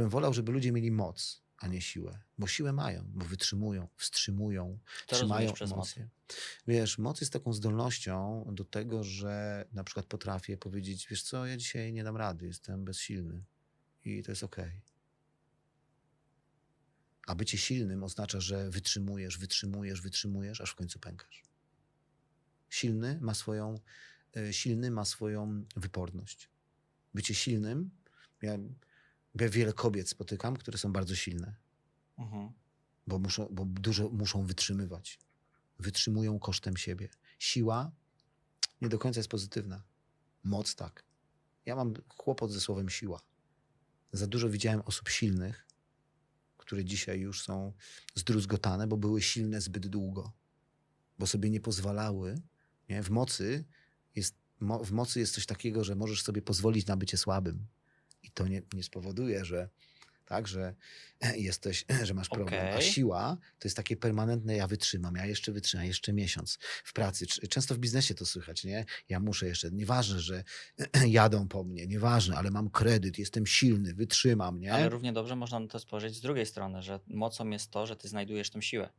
bym wolał, żeby ludzie mieli moc, a nie siłę. Bo siłę mają, bo wytrzymują, wstrzymują, To trzymają emocje. Wiesz, moc jest taką zdolnością do tego, że na przykład potrafię powiedzieć, wiesz co, ja dzisiaj nie dam rady, jestem bezsilny i to jest okej. A bycie silnym oznacza, że wytrzymujesz, wytrzymujesz, wytrzymujesz, aż w końcu pękasz. Silny ma swoją, e, silny ma swoją wyporność. Bycie silnym, ja, ja wiele kobiet spotykam, które są bardzo silne, Mhm. bo, muszą, bo dużo muszą wytrzymywać. Wytrzymują kosztem siebie. Siła nie do końca jest pozytywna. Moc tak. Ja mam kłopot ze słowem siła. Za dużo widziałem osób silnych, które dzisiaj już są zdruzgotane, bo były silne zbyt długo. Bo sobie nie pozwalały. Nie? W, mocy jest, mo, w mocy jest coś takiego, że możesz sobie pozwolić na bycie słabym. I to nie, nie spowoduje, że tak, że jesteś, że masz problem. A Okej. siła to jest takie permanentne, ja wytrzymam, ja jeszcze wytrzymam, jeszcze miesiąc w pracy. Często w biznesie to słychać, nie? Ja muszę jeszcze, nieważne, że jadą po mnie, nieważne, ale mam kredyt, jestem silny, wytrzymam, nie? Ale równie dobrze można na to spojrzeć z drugiej strony, że mocą jest to, że ty znajdujesz tę siłę.